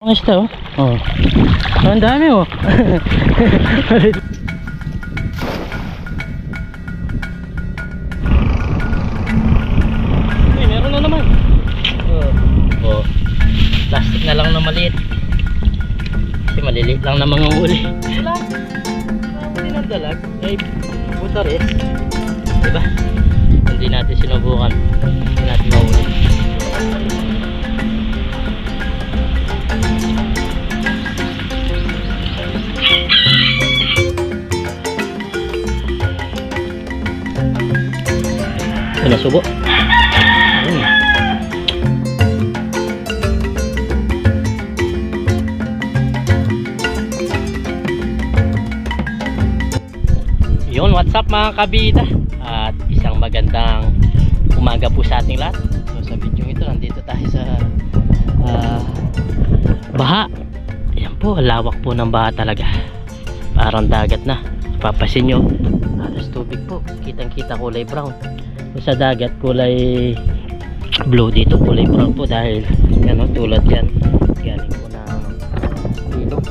Ang isda oh. Oh. Ang dami oh. Uy, meron na naman. Oh. Oh. Plastic na lang na maliit. Kasi maliliit lang na mga uli. Wala. Din ang dalag. Ay, puta rin. Diba? Hindi natin sinubukan. Ano subo? Ayun. Yun, what's up mga kabida? At isang magandang umaga po sa ating lahat. So sa video ito, nandito tayo sa ah, baha. Ayan po, lawak po ng baha talaga. Parang dagat na. Papasin nyo. Halos tubig po. Kitang kita kulay brown. Sa dagat kulay blue dito kulay brown po dahil yan o, tulad yan. Galing po ng ilog.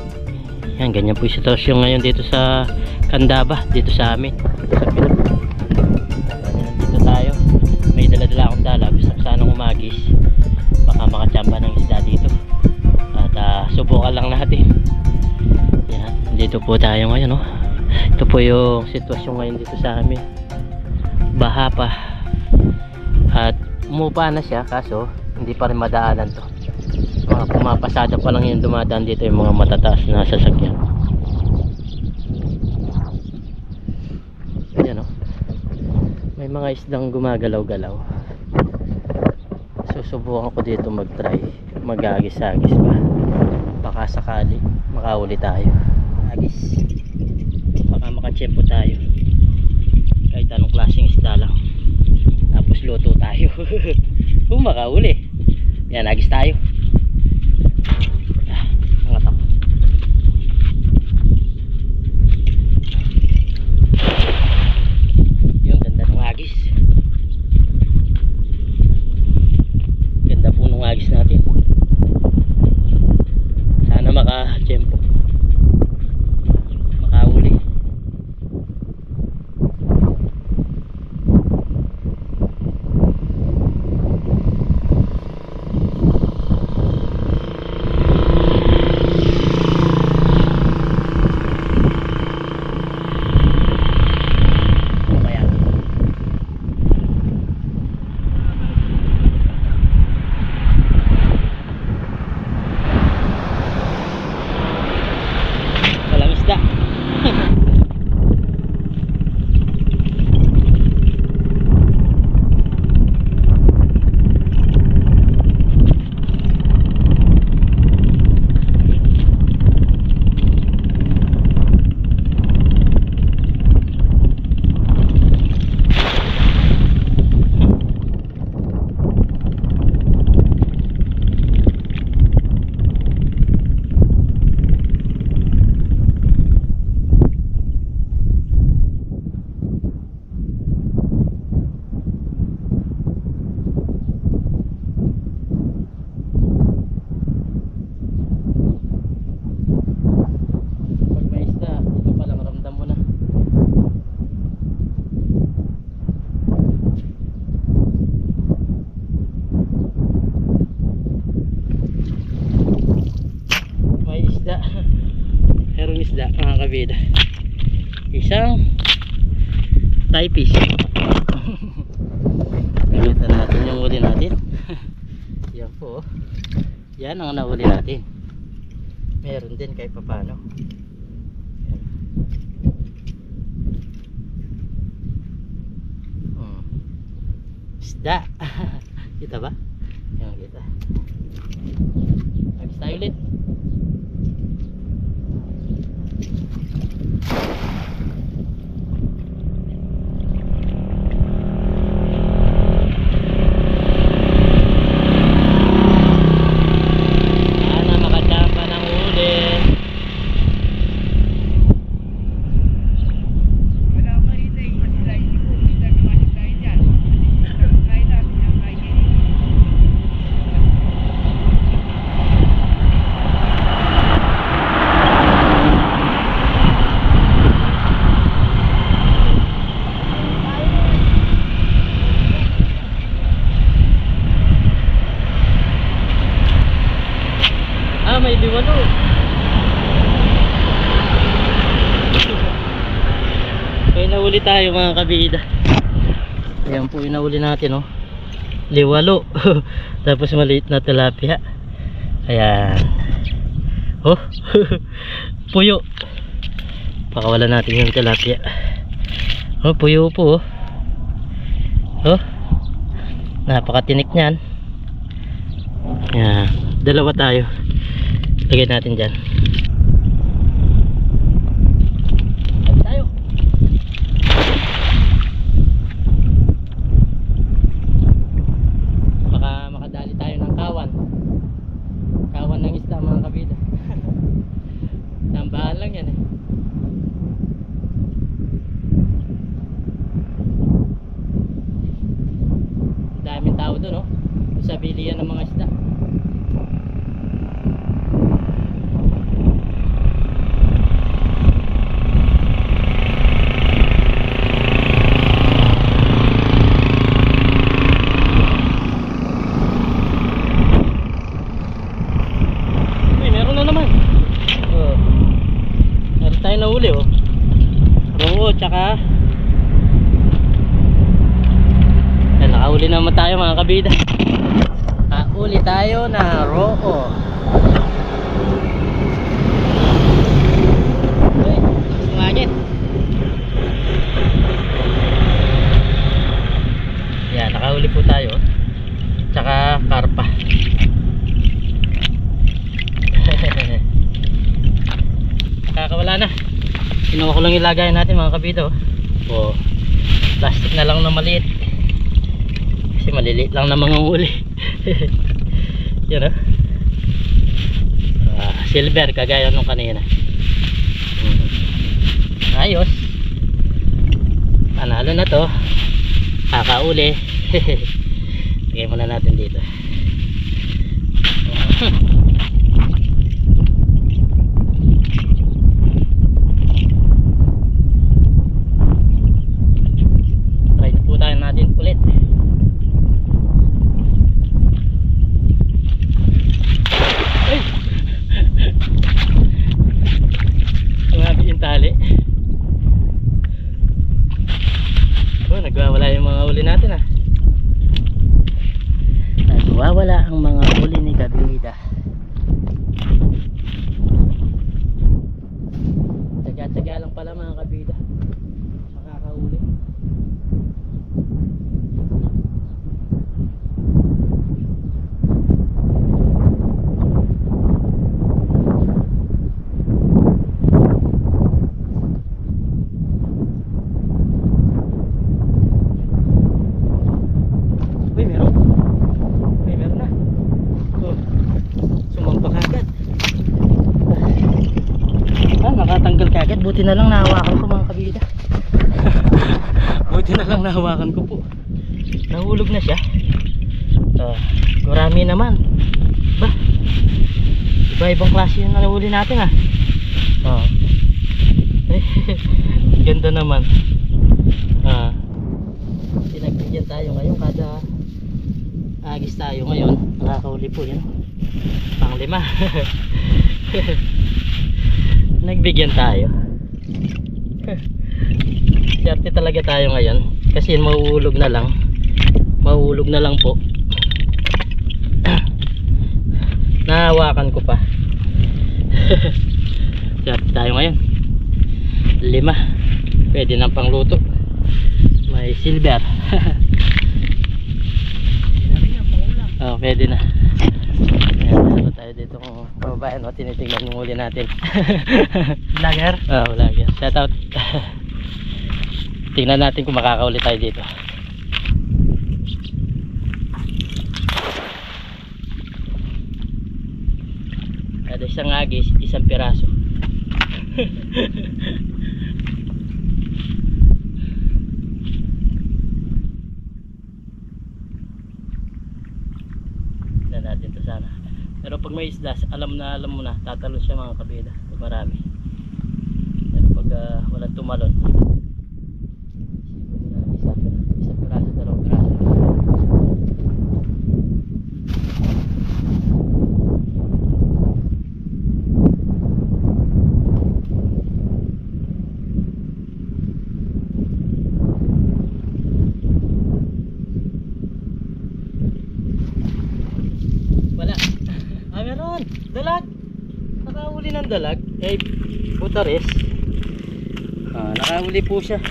Yan, ganyan po yung sitwasyon ngayon dito sa Candaba, dito sa amin. Sa Pilip. Nandito tayo. May dala-dala akong dala. Gusto ko sanang umagis. Baka makachamba ng isda dito. At ah, subukan lang natin. Yan, dito po tayo ngayon. Oh. Ito po yung sitwasyon ngayon dito sa amin. Baha pa. At umupa na siya kaso hindi pa rin madaanan to. Mga pumapasada pa lang yung dumadaan dito yung mga matataas na sasakyan. Ayan o. May mga isdang gumagalaw-galaw. Susubukan ko dito mag-try. Mag-agis-agis pa. Baka sakali makauli tayo. Agis. Baka makachempo tayo. Kahit anong klaseng isda lang. Tapos luto tayo. Kung makauli. Yan, agis tayo. Ah, angat ako. Yung ganda ng agis. Ganda po ng agis natin. Sana maka-tempo. Makauli. Ano kaya? Walang isda. Pag may isda, ito pa lang ramdam mo na. May isda. Merong isda mga kabida. Isang Thai fish. Gamitan natin yung uli natin. Yan po. oh. Yan ang nahuli natin meron din kahit papano Yan. Hmm. isda kita ba? yan kita agis tayo ulit sana makachamba ng uli Wala ko rin na yung masilay ko. Hindi na masilay dyan. Kaya namin ang kaya. may liwalo. May nahuli kabida. Ayan po yung nahuli natin oh. Liwalo. Tapos maliit na tilapia. Ayan. Oh. puyo. Pakawala natin yung tilapia. Oh, puyo po oh. Oh. Napakatinik niyan. Yan. Dalawa tayo. Lagay natin dyan. Lagay tayo. Baka makadali tayo ng kawan. Kawan ng isda mga kabida. Tambahan lang yan eh. Ang daming tao doon oh. Sa bilihan ng mga isda. Uy, meron na naman. Oh. Meron tayo na uli oh. Roo, tsaka eh, nakauli naman tayo mga kabida. Nakauli tayo na roo. Sumagit. Yan, nakauli po tayo. Tsaka karpa. Nakakawala na. Kinuha ko lang lagayan natin mga kabito. Oh. Plastic na lang na maliit. Kasi maliliit lang na mga uli. Yan oh. Ah, silver kagaya nung kanina. Hmm. Ayos. Panalo na to. Kakauli. Lagay muna natin dito. Try po tayo natin ulit. Ay! Sumabi yung tali. Oh, nagwawala yung mga uli natin ah. Nagwawala ang mga uli ni Kabida. Tsaga-tsaga lang pala mga kabida. Makakauli. Uy, meron. Uy, meron na. Oh, sumampa kagad. Ah, nakatanggal kagad. Buti na lang nahawakan ko mga kabida. Buti na lang nahawakan ko po. Nahulog na siya. Ah, marami naman. Ba? Iba-ibang klase yung nahuli natin ah. Eh, ganda naman. Ah. Pinagbigyan tayo ngayon kada agis tayo ngayon. Nakakauli po yan. Pang lima. Nagbigyan tayo. Swerte talaga tayo ngayon. Kasi mauulog na lang. Mauulog na lang po. Nahawakan ko pa. Swerte tayo ngayon. Lima. Pwede nang pangluto. May silver. oh, pwede na. Ayan, meron tayo dito kung pababayan o tinitingnan yung huli natin. Vlogger? Oh, vlogger. Shout out. Tingnan natin kung makakauli tayo dito. Kada isang agis, isang piraso. Tignan natin to sana. Pero pag may isda, alam na alam mo na, tatalon siya mga kabila. Pag marami. Pero pag ah, walang tumalon, isa, isa piraso, dalawang piraso. nakahuli ng dalag. Eh, butares. Ah, nakahuli po siya.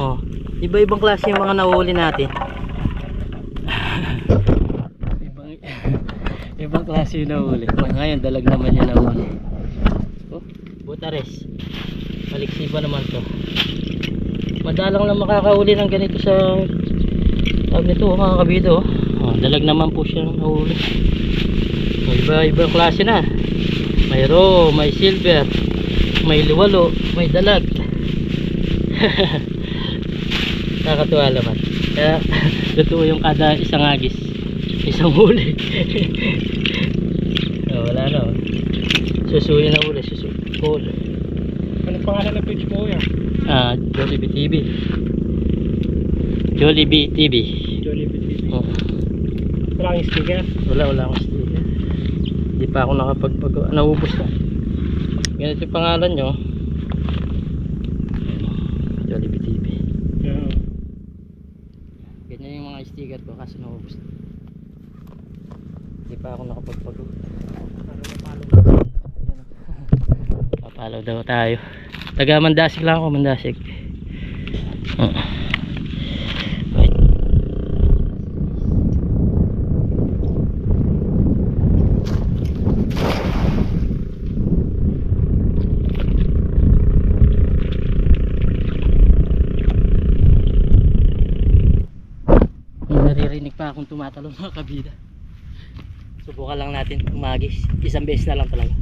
Oh, iba-ibang klase yung mga nahuli natin. ibang ibang klase yung nahuli. Ngayon, dalag naman yung nahuli. Oh, butares. Maliksipa naman to. Madalang lang makakahuli ng ganito sa tawag nito oh, mga kabido. oh. Oh, dalag naman po siya nahuli. Oh, iba-ibang klase na. May raw, may silver, may liwalo, may dalag. Nakakatuwa naman. Kaya, totoo yung kada isang agis. Isang huli. oh, wala na. Oh. Susuyo na huli. Susuyo. Huli. Ano pangalan ng page mo yan? Ah, Jollibee TV. Jollibee TV. Jollibee TV. Oh, Wala kang sticker? wala, wala akong sticker. Hindi pa ako nakapagpag... Naubos na. Ganito yung pangalan nyo. Jollibee TV. Yeah. Ganyan yung mga sticker ko kasi naubos na. Hindi pa ako nakapagpag... Na palo? Ayan, oh. Papalaw daw tayo. Taga Mandasig lang ako, Mandasig. Oo. Wait. May naririnig pa akong tumatalon mga kabida. Subukan lang natin umagis. Isang beses na lang talaga.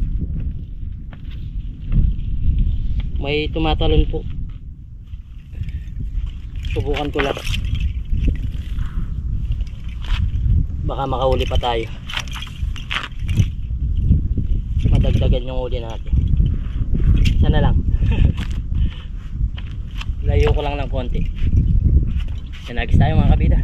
May tumatalon po. Subukan ko lang. Baka makauli pa tayo. Madagdagan yung uli natin. Sana lang. Layo ko lang ng konti. Sinagis tayo mga kabida.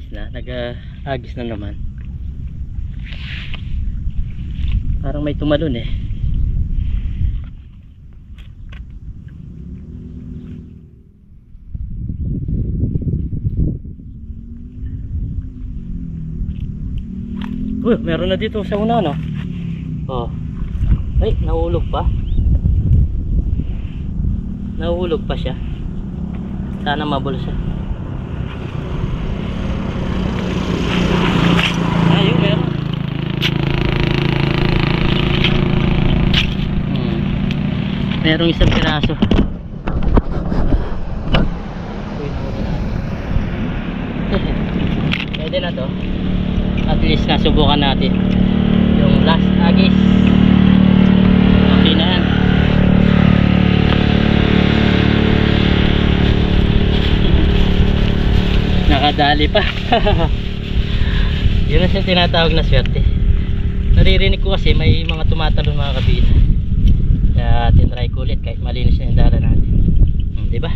Malinis na, nag-agis na naman. Parang may tumalon eh. Uy, meron na dito sa una no. Oh. Ay, nahulog pa. Nahulog pa siya. Sana mabulsa. Ayun, meron. Hmm. Merong isang piraso. Pwede na to. At least nasubukan natin. Yung last agis. Okay na yan. Nakadali pa. Yun ang tinatawag na swerte. Naririnig ko kasi may mga tumatalon mga kabila. Tinry ko ulit kahit malinis na yung dala natin. Hmm, di ba?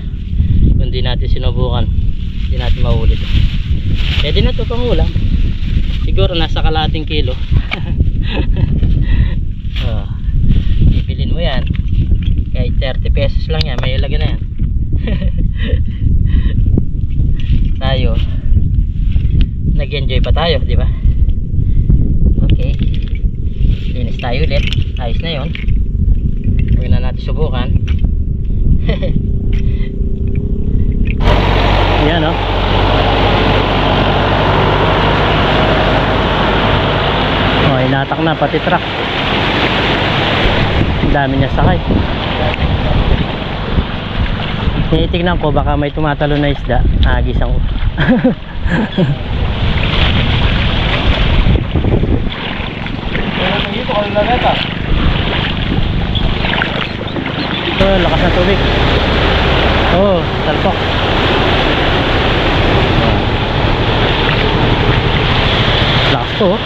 Kung di natin sinubukan, di natin maulit. Pwede na ito pang ulam. Siguro nasa kalating kilo. oh, bibilin mo yan. Kahit 30 pesos lang yan, may ilagay na yan. tayo nag-enjoy pa tayo, di ba? Okay. Linis tayo ulit. Ayos na 'yon. Huwag na natin subukan. Yan, oh. Oh, inatak na pati truck. Dami niya sakay. Tinitignan ko baka may tumatalo na isda. Agisan ko. Dito ka na neta. Ito, lakas ng tubig. Oh, salpok. Lakas to. oh.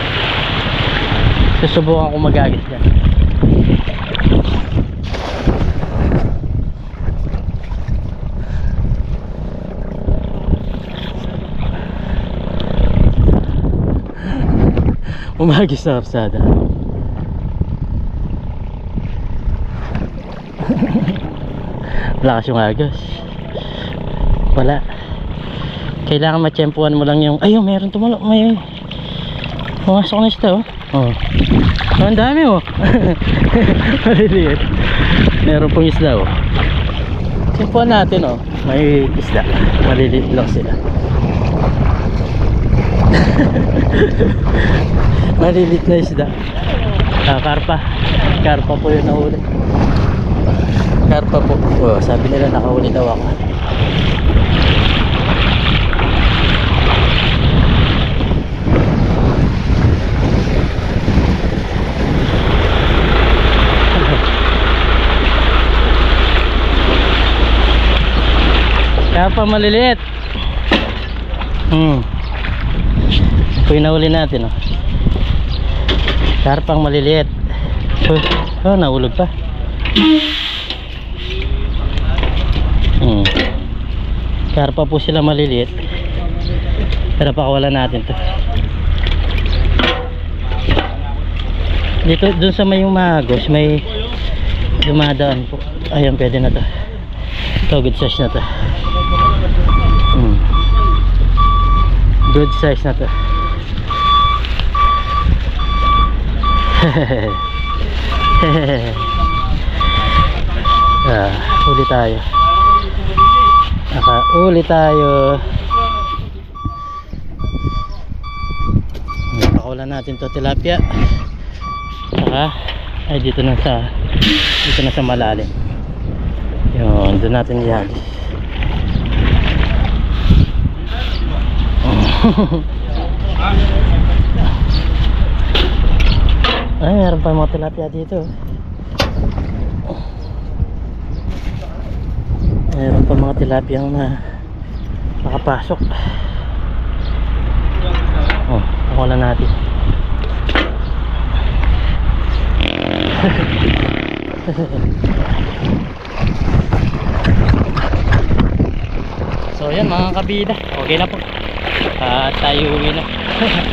Susubukan ko mag-agis dyan. Umagis na kapsada. Lakas yung agos. Wala. Kailangan matsyempuan mo lang yung... Ayun, meron tumulong. May... Pumasok na isda, oh. Oh. Oh, ang dami, oh. Maliliit. Meron pong isda, oh. Tsyempuan natin, oh. May isda. Maliliit lang sila. Maliliit na isda. Ah, karpa. Karpa po yung nahuli. Karpa po. Oh, sabi nila nakahuli daw ako. Karpa maliliit. Hmm. Ito yung natin, oh. Karpang maliliit. Oh, oh nahulog pa. Hmm. Karpa po sila maliliit. Pero pakawalan natin to. Dito, dun sa may umagos, may dumadaan po. Ayan, pwede na to. Ito, good size na to. Hmm. Good size na to. ah, uli tayo. Naka uli tayo. Napakawalan natin to tilapia. Saka ay dito na sa dito na sa malalim. Yun, doon natin yan. Ay, meron pa mga tilapia dito. Meron pa mga tilapia na nakapasok. Oh, wala natin. so yan mga kabida, okay na po. At tayo uwi na.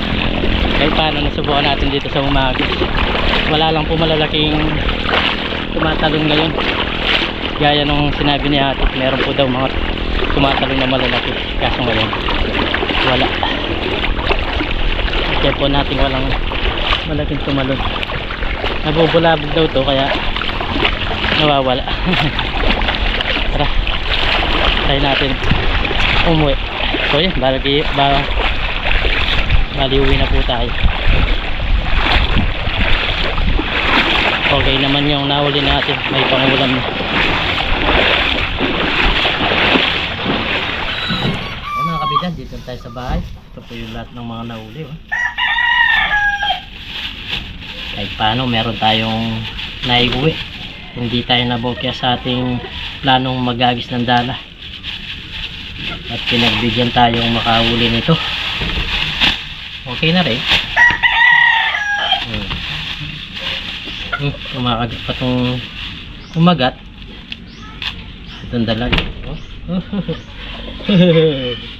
Kahit paano nasubukan natin dito sa umaga. Wala lang po malalaking tumatalon ngayon. Gaya nung sinabi ni ate, meron po daw mga tumatalon na malalaki. Kaso ngayon, wala. Kaya po natin walang malaking tumalon. Nabubulabog daw to kaya nawawala. Tara. Try natin umuwi. So yun, balagi, ba, baliwi na po tayo. Okay naman yung nahuli natin. May pangulam na. Ay mga kabigan, dito tayo sa bahay. Ito po yung lahat ng mga nahuli. Oh. Kahit paano, meron tayong naiuwi. Hindi tayo nabokya sa ating planong magagis ng dala. At pinagbigyan tayong makahuli nito. Okay na rin. Hmm. Hmm, kumakagat pa tong kumagat. Itong dalag. Oh.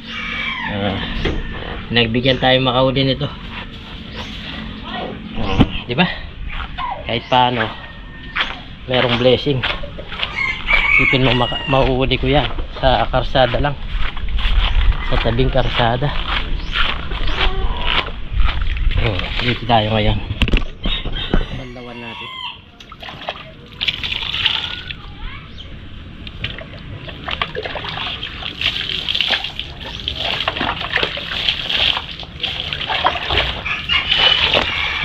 Ah, nagbigyan tayo makahuli nito. Oh, di ba? Kahit paano, merong blessing. Isipin mo mauuli ko yan sa karsada lang. Sa tabing karsada. Oh, dito tayo ngayon. Bandawan natin.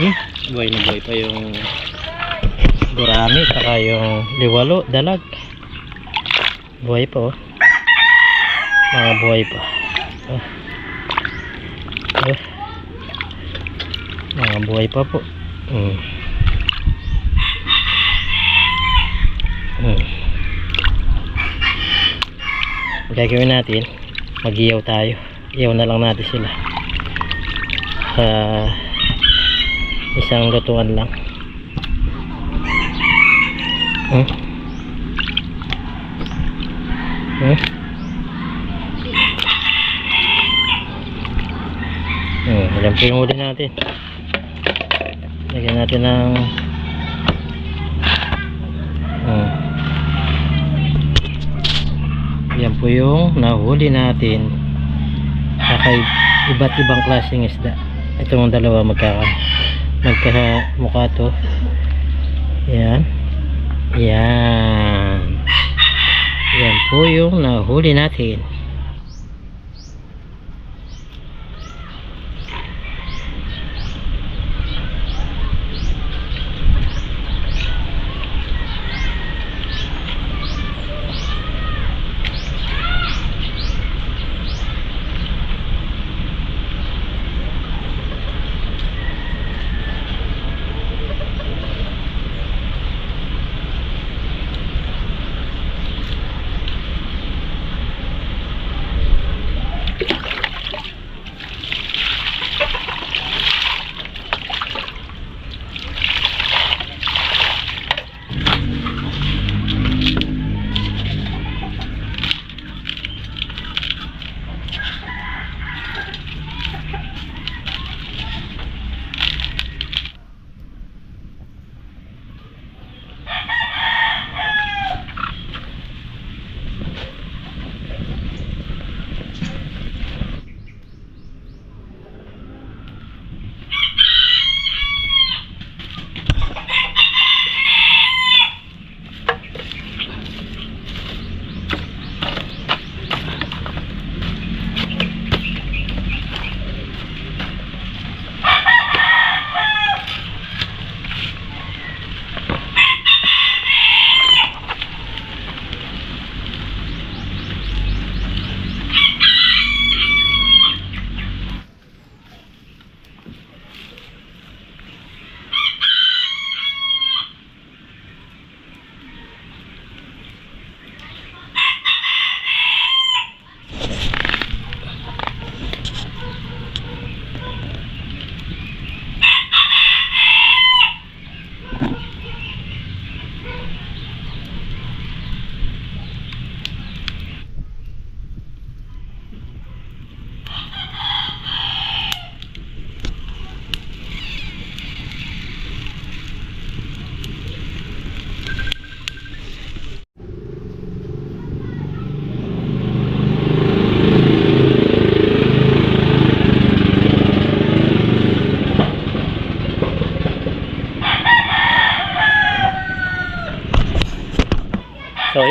Hmm, buhay na buhay pa yung gurami saka yung liwalo, dalag. Buhay pa oh. Mga buhay pa. Oh. Oh. Mga buhay pa po. Hmm. Hmm. Gagawin natin, mag-iyaw tayo. Iyaw na lang natin sila. Sa isang lutuan lang. Hmm? Hmm? Hmm, yung huli natin. Lagyan natin ng hmm. po yung nahuli natin. Kakay iba't ibang klaseng isda. Itong dalawa magkaka magkamukha to. Yan. Yan. Yan po yung nahuli natin.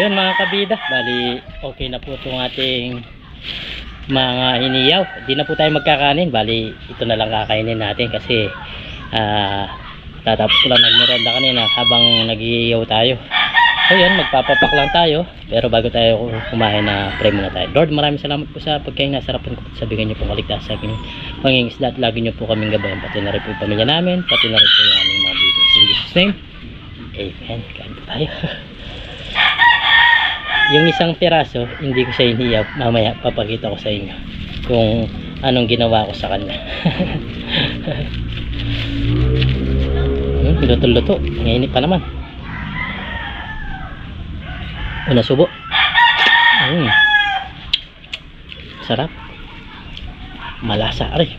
Yun mga kabida, bali okay na po itong ating mga hiniyaw. Di na po tayo magkakanin, bali ito na lang kakainin natin kasi ah tatapos ko lang nagmerenda kanina habang nagiiyaw tayo. So yun, magpapapak lang tayo. Pero bago tayo kumain na pray muna tayo. Lord, maraming salamat po sa pagkain nasarapan ko. Sabihin niyo po kaligtas sa aking pangingisda at lagi niyo po kaming gabayan. Pati na rin po yung pamilya namin, pati na rin po yung aming mga business. In Jesus name, Amen. Kain po. Yung isang piraso, hindi ko siya iniyaw. Mamaya, papakita ko sa inyo kung anong ginawa ko sa kanya. hmm, luto-luto. Ngayon pa naman. Una subo. Mm. Sarap. Malasa rin.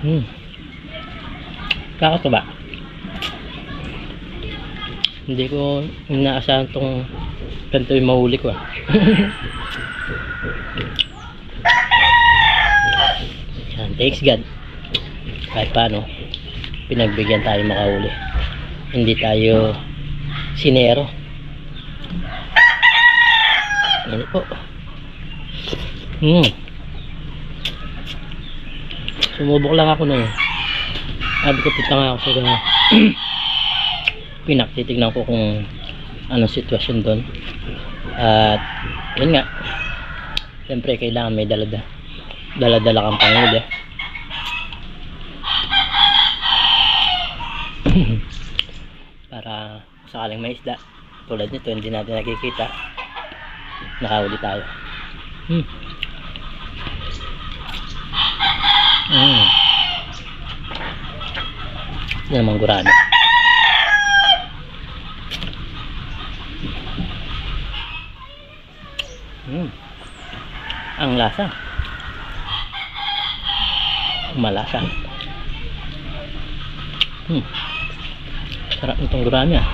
Hmm. Kakatuba. Hindi ko inaasahan tong ganito yung mahuli ko ah. Thanks God. Kahit paano, pinagbigyan tayo makahuli. Hindi tayo sinero. Yan po. Hmm. Sumubok lang ako na ko, punta nga ako sa pinak. Titignan ko kung anong sitwasyon doon. At, yun nga. Siyempre, kailangan may dalada. Dala-dala kang panguli. Para sakaling may isda. Tulad nito, hindi natin nakikita. Nakahuli tayo. Hmm. Mm. Yan naman gurano. ang lasa. Malasa. Hmm. Sarap itong gurami ah.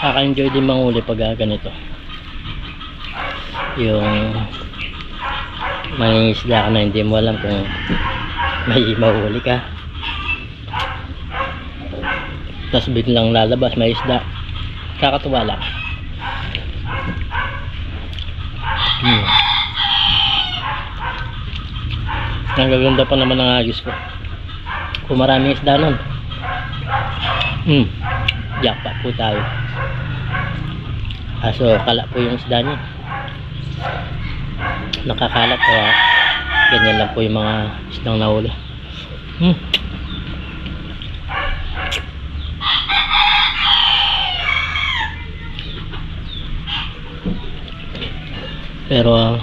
Nakaka-enjoy din manghuli pag ganito. Yung mangingisda ka na hindi mo alam kung may mahuli ka. Tapos biglang lalabas may isda. Kakatuwa lang. Hmm. Ang gaganda pa naman ng agis ko. Kung maraming isda nun. Hmm. Jackpot po tayo. Kaso kala po yung isda niya. Nakakalat kaya ganyan lang po yung mga isdang nahuli. Hmm. Pero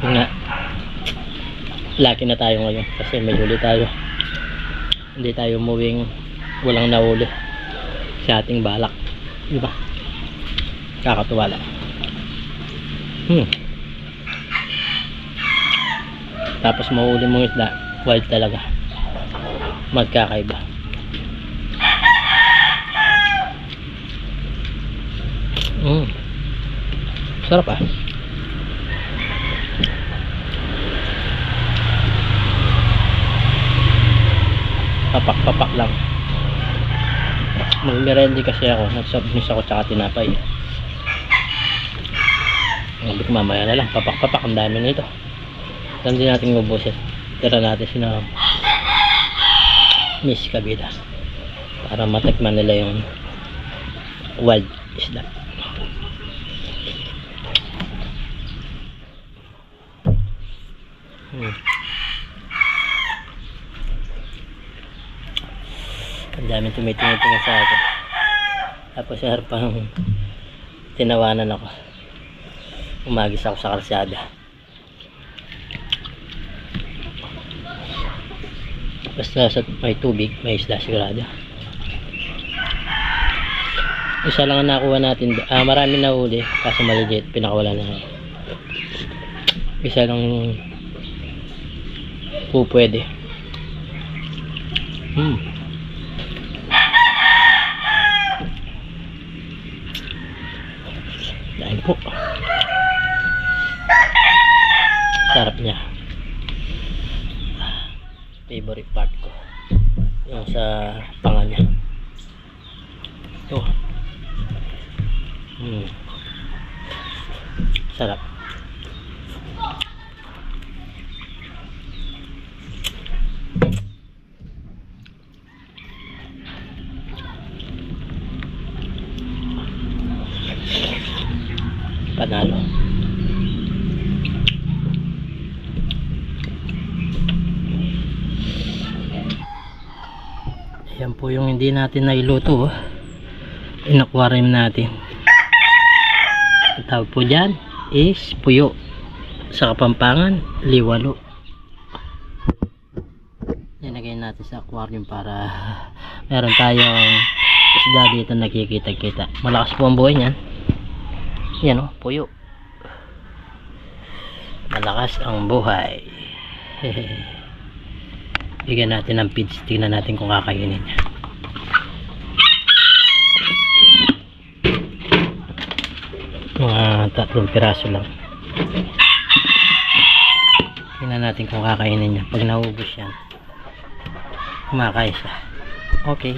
yun nga lucky na tayo ngayon kasi may huli tayo hindi tayo umuwing walang nahuli sa ating balak di ba kakatuwa lang hmm. Tapos mahuli mong isda wild talaga. Magkakaiba. Hmm. sarap ah. Papak-papak lang. Magmerendi kasi ako. Nagsabnis ako tsaka tinapay. Ko mamaya na lang. Papak-papak. Ang dami nito saan din natin ubusin tira natin sina Miss Kabida para matikman nila yung wild isda. Hmm. ang daming tumitingin sa akin. Tapos sa harapang tinawanan ako. Umagis ako sa kalsada basta sa may tubig may isda sigurado. Isa lang ang nakuha natin ah, marami na huli kaso maliit pinakawala na. Isa lang po pwede. Hmm Dahil po. Sarap niya. Favorite part ko. Yung sa panga niya. Ito. Hmm. Sarap. Panalo. Ayan po yung hindi natin nailuto. Oh. In-aquarium natin. Ang tawag po dyan is puyo. Sa Kapampangan, liwalo. Nilagay natin sa aquarium para meron tayong isda dito nakikita-kita. Malakas po ang buhay niyan. Yan o, puyo. Malakas ang buhay. Bigyan natin ng feeds. Tingnan natin kung kakainin niya. Mga tatlong piraso lang. Tingnan natin kung kakainin niya. Pag naubos yan, kumakain siya. Okay.